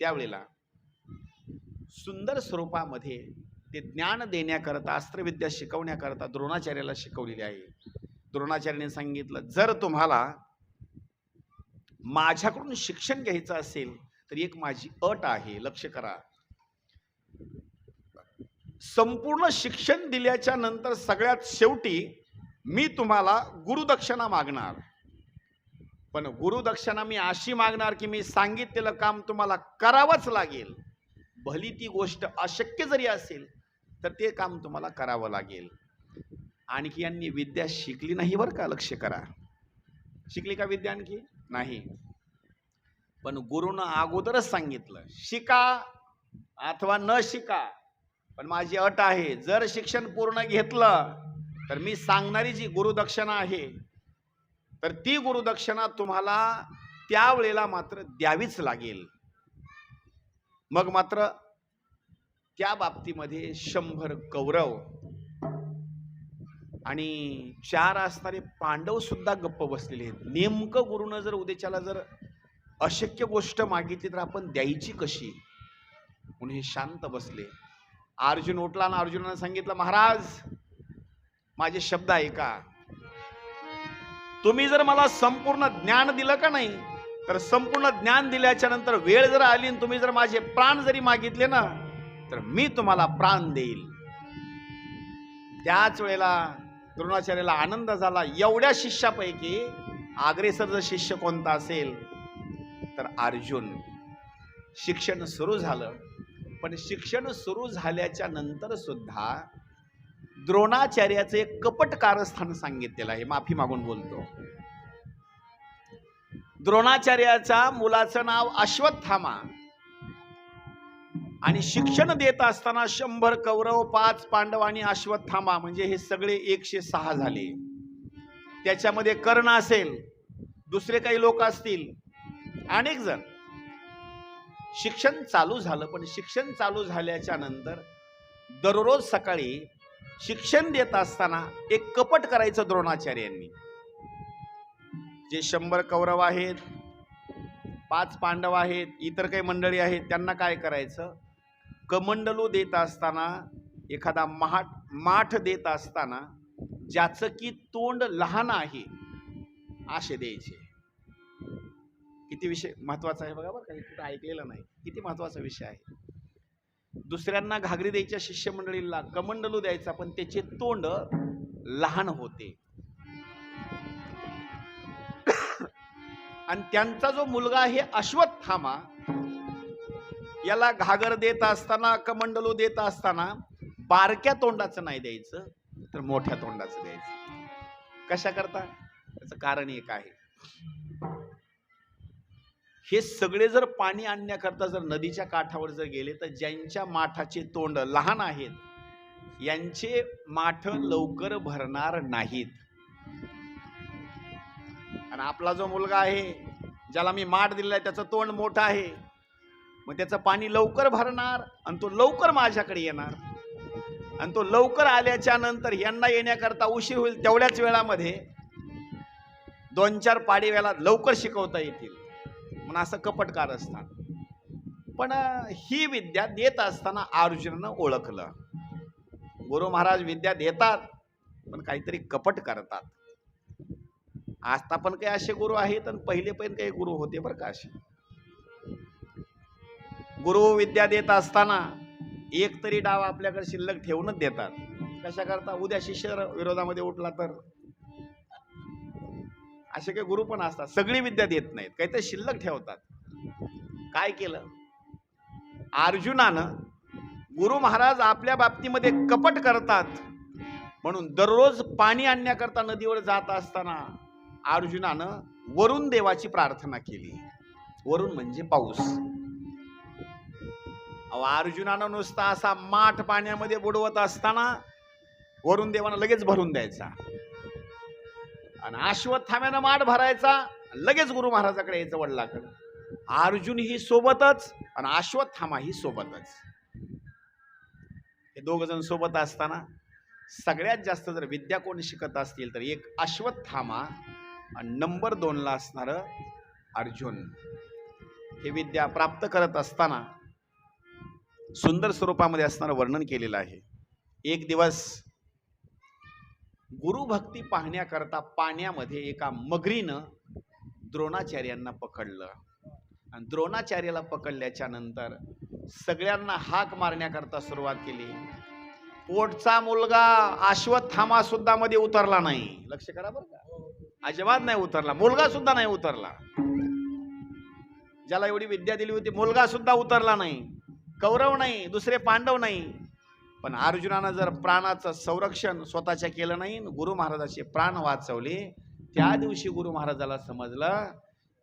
त्यावेळेला सुंदर स्वरूपामध्ये ते ज्ञान देण्याकरता अस्त्रविद्या शिकवण्याकरता द्रोणाचार्याला शिकवलेली आहे. द्रोणाचार्याने सांगितलं जर तुम्हाला माझ्याकडून शिक्षण घ्यायचं असेल तर एक माझी अट आहे लक्ष करा. संपूर्ण शिक्षण दिल्याच्या नंतर सगळ्यात शेवटी मी तुम्हाला गुरुदक्षिणा मागणार. पण गुरुदक्षिणा मी अशी मागणार की मी सांगितलेलं काम तुम्हाला करावंच लागेल. भली ती गोष्ट अशक्य जरी असेल तर ते काम तुम्हाला करावं लागेल. आणखी यांनी विद्या शिकली नाही बरं का? लक्ष करा. शिकली का विद्या आणखी? नाही. पण गुरुनं अगोदरच सांगितलं शिका अथवा न शिका पण माझी अट आहे. जर शिक्षण पूर्ण घेतलं तर मी सांगणारी जी गुरुदक्षिणा आहे तर ती गुरुदक्षिणा तुम्हाला त्यावेळेला मात्र द्यावीच लागेल. मग मात्र त्या बाबतीमध्ये शंभर कौरव आणि चार असणारे पांडव सुद्धा गप्प बसलेले आहेत. नेमकं गुरुनं जर उद्याच्याला जर अशक्य गोष्ट मागितली तर आपण द्यायची कशी? म्हणून हे शांत बसले. अर्जुन उठला आणि अर्जुनानं सांगितलं महाराज माझे शब्द ऐका. तुम्ही जर मला संपूर्ण ज्ञान दिलं का नाही तर संपूर्ण ज्ञान दिल्याच्या नंतर वेळ जर आली आणि तुम्ही जर माझे प्राण जरी मागितले ना तर मी तुम्हाला प्राण देईल. त्याच वेळेला द्रोणाचार्याला आनंद झाला. एवढ्या शिष्यापैकी आग्रेसर जर शिष्य कोणता असेल? तर अर्जुन. शिक्षण सुरू झालं. पण शिक्षण सुरू झाल्याच्यानंतर सुद्धा द्रोणाचार्याचे एक कपट कारस्थान सांगितलेलं आहे. माफी मागून बोलतो. द्रोणाचार्याचा मुलाचं नाव अश्वत्थामा. आणि शिक्षण देत असताना शंभर कौरव पाच पांडव आणि अश्वत्थामा म्हणजे हे सगळे एकशे सहा झाले. त्याच्यामध्ये कर्ण असेल दुसरे काही लोक असतील अनेक जण. शिक्षण चालू झालं पण शिक्षण चालू झाल्याच्यानंतर दररोज सकाळी शिक्षण देत असताना एक कपट करायचं द्रोणाचार्यांनी. जे शंभर कौरव आहेत पाच पांडव आहेत इतर काही मंडळी आहेत त्यांना काय करायचं? कमंडलू देत असताना एखादा महाट माठ देत असताना ज्याचं की तोंड लहान आहे असे द्यायचे. किती विषय महत्त्वाचा आहे बघा बरं काही कुठं ऐकलेलं नाही. किती महत्त्वाचा विषय आहे. दुसऱ्यांना घागरी द्यायच्या शिष्यमंडळीला कमंडलू द्यायचा पण त्याचे तोंड लहान होते. आणि त्यांचा जो मुलगा आहे अश्वत्थामा याला घागर देत असताना कमंडलू देत असताना बारक्या तोंडाचं नाही द्यायचं तर मोठ्या तोंडाचं द्यायचं. कशा करता त्याचं कारण एक आहे. हे सगळे जर पाणी आणण्याकरता जर नदीच्या काठावर जर गेले तर ज्यांच्या माठाचे तोंड लहान आहेत यांचे माठ लवकर भरणार नाहीत. आणि आपला जो मुलगा आहे ज्याला मी माठ दिलेला आहे त्याचं तोंड मोठं आहे मग त्याचं पाणी लवकर भरणार आणि तो लवकर माझ्याकडे येणार. आणि तो लवकर आल्याच्यानंतर यांना येण्याकरता उशीर होईल तेवढ्याच वेळामध्ये दोन चार पाडी वेळा लवकर शिकवता येतील. म्हणून असं कपटकार असतात. पण ही विद्या देत असताना अर्जुननं ओळखलं. गुरु महाराज विद्या देतात पण काहीतरी कपट करतात. आता पण काही असे गुरु आहेत आणि पहिले पण काही गुरु होते बरं का असे. गुरु विद्या देत असताना एक तरी डाव आपल्याकडे शिल्लक ठेवूनच देतात. कशा करता उद्या शिष्य विरोधामध्ये उठला तर? असे काही गुरु पण असतात. सगळी विद्या देत नाहीत. काहीतरी शिल्लक ठेवतात. काय केलं? अर्जुनानं गुरु महाराज आपल्या बाबतीमध्ये कपट करतात. म्हणून दररोज पाणी आणण्याकरता नदीवर जात असताना अर्जुनानं वरुण देवाची प्रार्थना केली. वरुण म्हणजे पाऊस. अहो, अर्जुनानं नुसता असा माठ पाण्यामध्ये बुडवत असताना वरुण देवानं लगेच भरून द्यायचा. आणि अश्वत्थाम्यानं माठ भरायचा लगेच गुरु महाराजाकडे यायचं वडिलाकडे. अर्जुन ही सोबतच आणि अश्वत्थामा ही सोबतच. हे दोघ जण सोबत असताना सगळ्यात जास्त जर विद्या कोण शिकत असतील तर एक अश्वत्थामा आणि नंबर दोनला असणारं अर्जुन. हे विद्या प्राप्त करत असताना सुंदर स्वरूपामध्ये असणारं वर्णन केलेलं आहे. एक दिवस गुरुभक्ती पाहण्याकरता पाण्यामध्ये एका मगरीनं द्रोणाचार्यांना पकडलं. आणि द्रोणाचार्याला पकडल्याच्या नंतर सगळ्यांना हाक मारण्याकरता सुरुवात केली. पोटचा मुलगा अश्वत्थामा सुद्धा मध्ये उतरला नाही. लक्ष करा बरं का. अजिबात नाही उतरला. मुलगा सुद्धा नाही उतरला. ज्याला एवढी विद्या दिली होती मुलगा सुद्धा उतरला नाही. कौरव नाही दुसरे पांडव नाही. पण अर्जुनानं जर प्राणाचं संरक्षण स्वतःच्या केलं नाही गुरु महाराजाचे प्राण वाचवले त्या दिवशी गुरु महाराजाला समजलं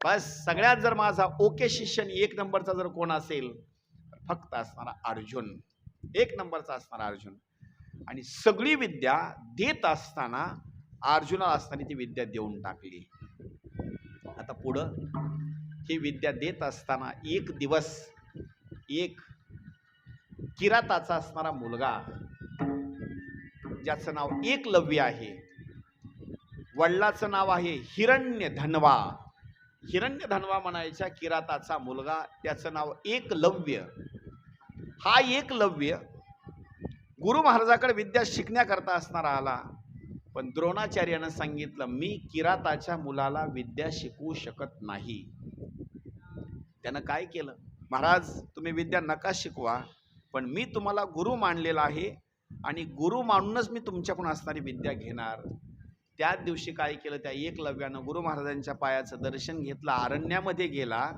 बस सगळ्यात जर माझा ओके शिष्यन एक नंबरचा जर कोण असेल फक्त असणारा अर्जुन. एक नंबरचा असणारा अर्जुन. आणि सगळी विद्या देत असताना अर्जुनाला असताना ती विद्या देऊन टाकली. आता पुढं ही विद्या देत असताना एक दिवस एक किराताचा असणारा मुलगा ज्याचं नाव एकलव्य आहे. वडिलाचं नाव आहे हिरण्य धनवा हिरण्य धनवा म्हणायच्या किराताचा मुलगा त्याचं नाव एकलव्य. हा एकलव्य गुरु महाराजाकडे विद्या शिकण्याकरता असणारा आला. पण द्रोणाचार्यानं सांगितलं मी किराताच्या मुलाला विद्या शिकवू शकत नाही. त्यानं काय केलं? महाराज तुम्ही विद्या नका शिकवा. पण मी तुम्हाला गुरु मानलेला आहे आणि गुरु मानूनच मी तुमच्याकडून असणारी विद्या घेणार. त्याच दिवशी काय केलं त्या एकलव्यानं गुरु महाराजांच्या पायाचं दर्शन घेतलं अरण्यामध्ये गेला.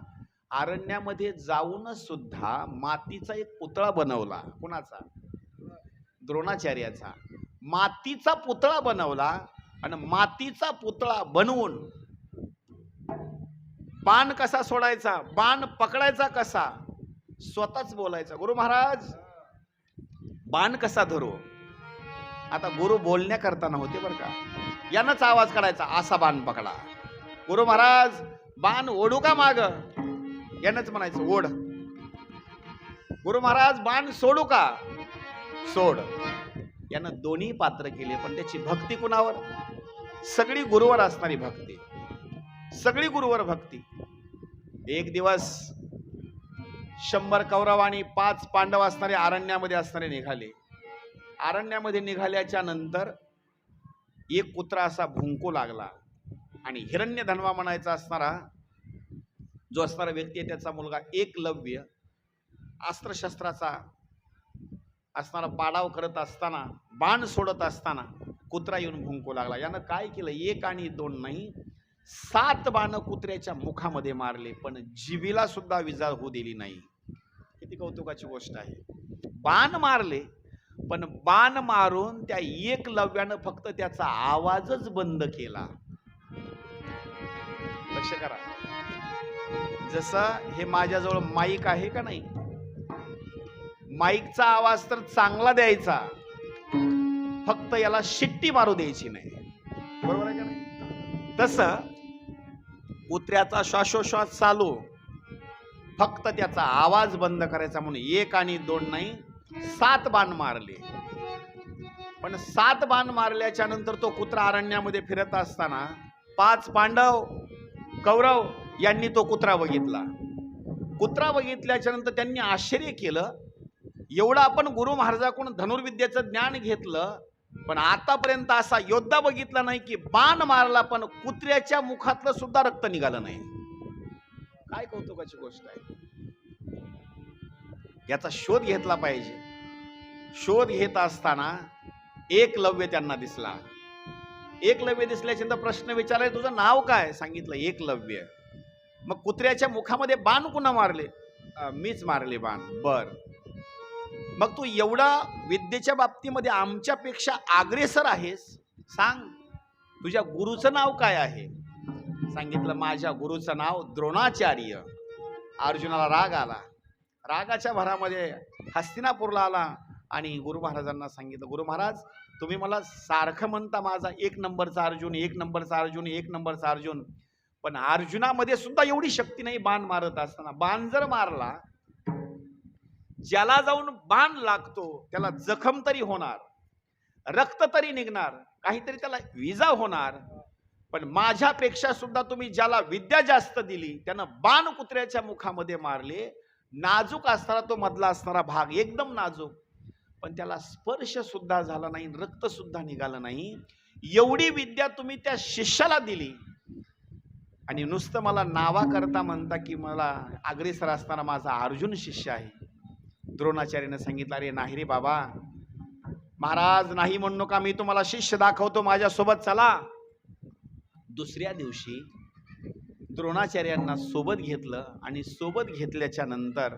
अरण्यामध्ये जाऊनच सुद्धा मातीचा एक पुतळा बनवला. कुणाचा? द्रोणाचार्याचा. मातीचा पुतळा बनवला आणि मातीचा पुतळा बनवून बाण कसा सोडायचा? बाण पकडायचा कसा? स्वतःच बोलायचा. गुरु महाराज बाण कसा धरू? आता गुरु बोलण्याकरता नव्हते बरं का. यानंच आवाज काढायचा असा बाण पकडा. गुरु महाराज बाण ओढू का माग? यानंच म्हणायचं ओढ. गुरु महाराज बाण सोडू का? सोड. यानं दोन्ही पात्र केले पण त्याची भक्ती कुणावर? सगळी गुरुवर असणारी भक्ती. सगळी गुरुवर भक्ती. एक दिवस शंभर कौरव आणि पाच पांडव असणारे अरण्यामध्ये असणारे निघाले. अरण्यामध्ये निघाल्याच्या नंतर एक कुत्रा असा भुंकू लागला. आणि हिरण्य धनवा म्हणायचा असणारा जो असणारा व्यक्ती आहे त्याचा मुलगा एकलव्य अस्त्रशस्त्राचा असणारा पाडाव करत असताना बाण सोडत असताना कुत्रा येऊन भुंकू लागला. यानं काय केलं? एक आणि दोन नाही सात बाण कुत्र्याच्या मुखामध्ये मारले पण जीवीला सुद्धा विजा होऊ दिली नाही. किती कौतुकाची गोष्ट आहे. बाण मारले पण बाण मारून त्या एक लव्यानं फक्त त्याचा आवाजच बंद केला. लक्ष करा. जसं हे माझ्याजवळ माईक आहे का नाही? माईकचा आवाज तर चांगला द्यायचा. फक्त याला शिट्टी मारू द्यायची नाही. बरोबर आहे का नाही? तसं कुत्र्याचा श्वासोश्वास चालू. फक्त त्याचा आवाज बंद करायचा म्हणून एक आणि दोन नाही सात बाण मारले. पण सात बाण मारल्याच्या नंतर तो कुत्रा अरण्यामध्ये फिरत असताना पाच पांडव कौरव यांनी तो कुत्रा बघितला. कुत्रा बघितल्याच्या नंतर त्यांनी आश्चर्य केलं. एवढं आपण गुरु महाराजाकडून धनुर्विद्येचं ज्ञान घेतलं पण आतापर्यंत असा योद्धा बघितला नाही की बाण मारला पण कुत्र्याच्या मुखातलं सुद्धा रक्त निघालं नाही. काय कौतुकाची गोष्ट आहे? याचा शोध घेतला पाहिजे. शोध घेत असताना एकलव्य त्यांना दिसला. एकलव्य दिसल्याचे तर प्रश्न विचारले तुझं नाव काय? सांगितलं एकलव्य मग कुत्र्याच्या मुखामध्ये बाण कुणा मारले? मीच मारले बाण. बर. मग तू एवढा विद्येच्या बाबतीमध्ये आमच्यापेक्षा आग्रेसर आहेस? सांग. तुझ्या गुरुचं नाव काय आहे? सांगितलं माझ्या गुरुचं नाव द्रोणाचार्य. अर्जुनाला राग आला. रागाच्या भरामध्ये हस्तिनापूरला आला आणि गुरु महाराजांना सांगितलं गुरु महाराज तुम्ही मला सारखं म्हणता माझा एक नंबरचा अर्जुन एक नंबरचा अर्जुन एक नंबरचा अर्जुन. पण अर्जुनामध्ये सुद्धा एवढी शक्ती नाही बाण मारत असताना. बाण जर मारला ज्याला जाऊन बाण लागतो त्याला जखम तरी होणार रक्त तरी निघणार काहीतरी त्याला विजा होणार पण माझ्यापेक्षा सुद्धा तुम्ही ज्याला विद्या जास्त दिली त्यानं बाण कुत्र्याच्या मुखामध्ये मारले नाजूक असणारा तो मधला असणारा भाग एकदम नाजूक. पण त्याला स्पर्श सुद्धा झाला नाही रक्त सुद्धा निघालं नाही. एवढी विद्या तुम्ही त्या शिष्याला दिली. आणि नुसतं मला नावा करता म्हणता की मला अग्रेसर असणारा माझा अर्जुन शिष्य आहे. द्रोणाचार्याने सांगितलं अरे नाही रे बाबा महाराज नाही म्हणू का मी तुम्हाला शिष्य दाखवतो माझ्यासोबत चला. दुसऱ्या दिवशी द्रोणाचार्यांना सोबत घेतलं आणि सोबत घेतल्याच्या नंतर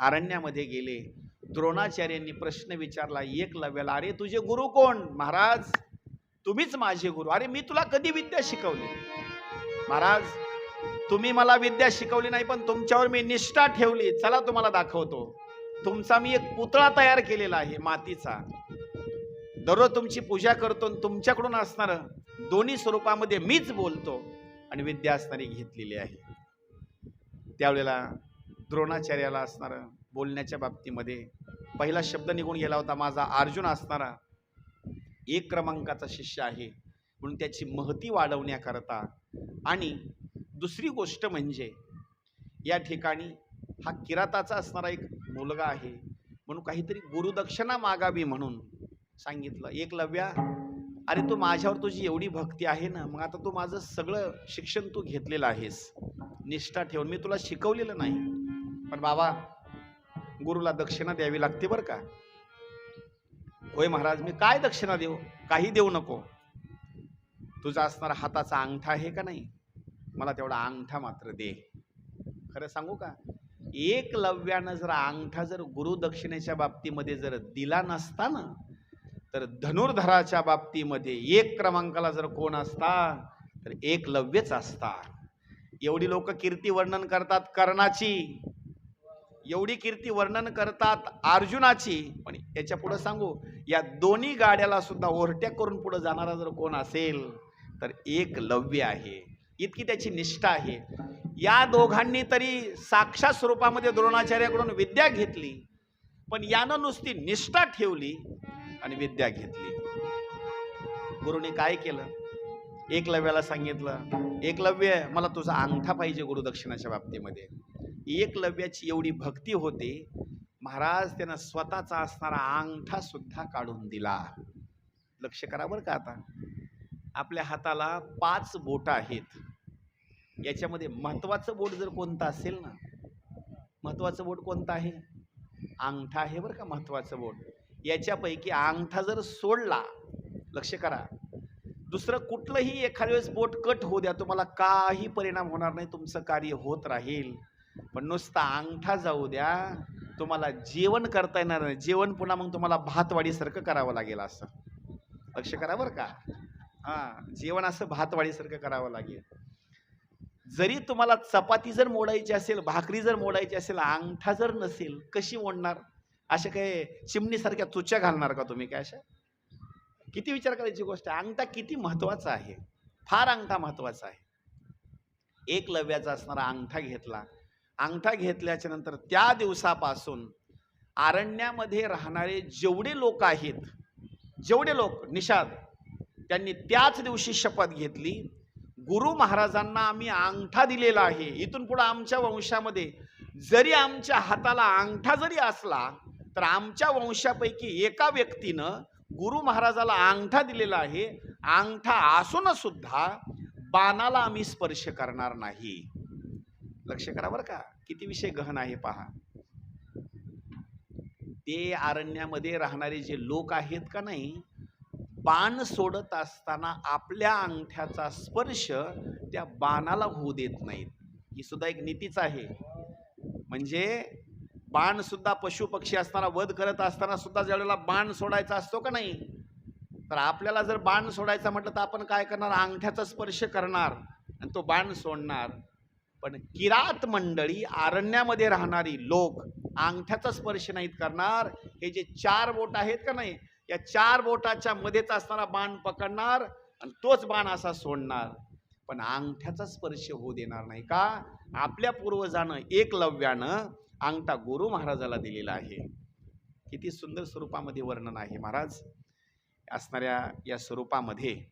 अरण्यामध्ये गेले. द्रोणाचार्यांनी प्रश्न विचारला एक लव्याला अरे तुझे गुरु कोण? महाराज तुम्हीच माझे गुरु. अरे मी तुला कधी विद्या शिकवली? महाराज तुम्ही मला विद्या शिकवली नाही पण तुमच्यावर मी निष्ठा ठेवली. चला तुम्हाला दाखवतो. तुमचा मी एक पुतळा तयार केलेला आहे मातीचा. दररोज तुमची पूजा करतो आणि तुमच्याकडून असणार दोन्ही स्वरूपामध्ये मीच बोलतो आणि विद्या असणारी घेतलेली आहे. त्यावेळेला द्रोणाचार्याला असणारं बोलण्याच्या बाबतीमध्ये पहिला शब्द निघून गेला होता माझा अर्जुन असणारा एक क्रमांकाचा शिष्य आहे. म्हणून त्याची महती वाढवण्याकरता आणि दुसरी गोष्ट म्हणजे या ठिकाणी हा किराताचा असणारा एक मुलगा आहे म्हणून काहीतरी गुरुदक्षिणा मागावी म्हणून सांगितलं. एकलव्या अरे तू माझ्यावर तुझी एवढी भक्ती आहे ना मग आता तू माझं सगळं शिक्षण तू घेतलेलं आहेस. निष्ठा ठेवून मी तुला शिकवलेलं नाही. पण बाबा गुरुला दक्षिणा द्यावी लागते बरं का? होय महाराज मी काय दक्षिणा देऊ? काही देऊ नको. तुझा असणारा हाताचा अंगठा आहे का नाही? मला तेवढा अंगठा मात्र दे. खरं सांगू का? एकलव्यानं जर अंगठा जर गुरुदक्षिणेच्या बाबतीमध्ये जर दिला नसता ना तर धनुर्धराच्या बाबतीमध्ये एक क्रमांकाला जर कोण असता तर एकलव्यच असता एवढी लोक कीर्ती वर्णन करतात कर्णाची. एवढी कीर्ती वर्णन करतात अर्जुनाची. पण याच्यापुढे सांगू या दोन्ही गाड्याला सुद्धा ओरट्या करून पुढे जाणारा जर कोण असेल तर एक लव्य आहे. इतकी त्याची निष्ठा आहे. या दोघांनी तरी साक्षात स्वरूपामध्ये द्रोणाचार्याकडून विद्या घेतली पण यानं नुसती निष्ठा ठेवली आणि विद्या घेतली. गुरुने काय केलं? एकलव्याला सांगितलं एकलव्य मला तुझा अंगठा पाहिजे गुरुदक्षिणाच्या बाबतीमध्ये. एकलव्याची एवढी भक्ती होते महाराज त्यानं स्वतःचा असणारा अंगठा सुद्धा काढून दिला. लक्ष करा बरं का आता. आपल्या हाताला पाच बोट आहेत. याच्यामध्ये महत्वाचं बोट जर कोणतं असेल ना महत्वाचं बोट कोणतं आहे? अंगठा आहे बरं का महत्वाचं बोट. याच्यापैकी अंगठा जर सोडला लक्ष करा. दुसरं कुठलंही एखाद्या वेळेस बोट कट होऊ द्या तुम्हाला काही परिणाम होणार नाही तुमचं कार्य होत राहील. पण नुसता अंगठा जाऊ द्या तुम्हाला जेवण करता येणार नाही. जेवण पुन्हा मग तुम्हाला भातवाडीसारखं करावं लागेल असं. लक्ष करा बरं का. हां जेवण असं भातवाडीसारखं करावं लागेल. जरी तुम्हाला चपाती जर मोडायची असेल भाकरी जर मोडायची असेल अंगठा जर नसेल कशी मोडणार? अशा काय चिमणीसारख्या चुच्या घालणार का तुम्ही काय अशा? किती विचार करायची गोष्ट आहे. अंगठा किती महत्त्वाचा आहे? फार अंगठा महत्त्वाचा आहे. एकलव्याचा असणारा अंगठा घेतला. अंगठा घेतल्याच्या नंतर त्या दिवसापासून अरण्यामध्ये राहणारे जेवढे लोक आहेत जेवढे लोक निषाद त्यांनी त्याच दिवशी शपथ घेतली. गुरु महाराजांना आम्ही अंगठा दिलेला आहे. इथून पुढे आमच्या वंशामध्ये जरी आमच्या हाताला अंगठा जरी असला तर आमच्या वंशापैकी एका व्यक्तीनं गुरु महाराजाला अंगठा दिलेला आहे. अंगठा असून सुद्धा बाणाला आम्ही स्पर्श करणार नाही. लक्ष करा बरं का. किती विषय गहन आहे पहा. ते अरण्यामध्ये राहणारे जे लोक आहेत का नाही बाण सोडत असताना आपल्या अंगठ्याचा स्पर्श त्या बाणाला होऊ देत नाहीत. ही सुद्धा एक नीतीच आहे. म्हणजे बाण सुद्धा पशु पक्षी असताना वध करत असताना सुद्धा ज्यावेळेला बाण सोडायचा असतो का नाही? तर आपल्याला जर बाण सोडायचा म्हटलं तर आपण काय करणार? अंगठ्याचा स्पर्श करणार आणि तो बाण सोडणार. पण किरात मंडळी अरण्यामध्ये राहणारी लोक अंगठ्याचा स्पर्श नाहीत करणार. हे जे चार बोट आहेत का नाही? या चार बोटाच्या मध्येच असणारा बाण पकडणार आणि तोच बाण असा सोडणार. पण अंगठ्याचा स्पर्श होऊ देणार नाही का? आपल्या पूर्वजानं एकलव्यानं अंगठा गुरु महाराजाला दिलेला आहे. किती सुंदर स्वरूपामध्ये वर्णन आहे महाराज. असणाऱ्या या स्वरूपामध्ये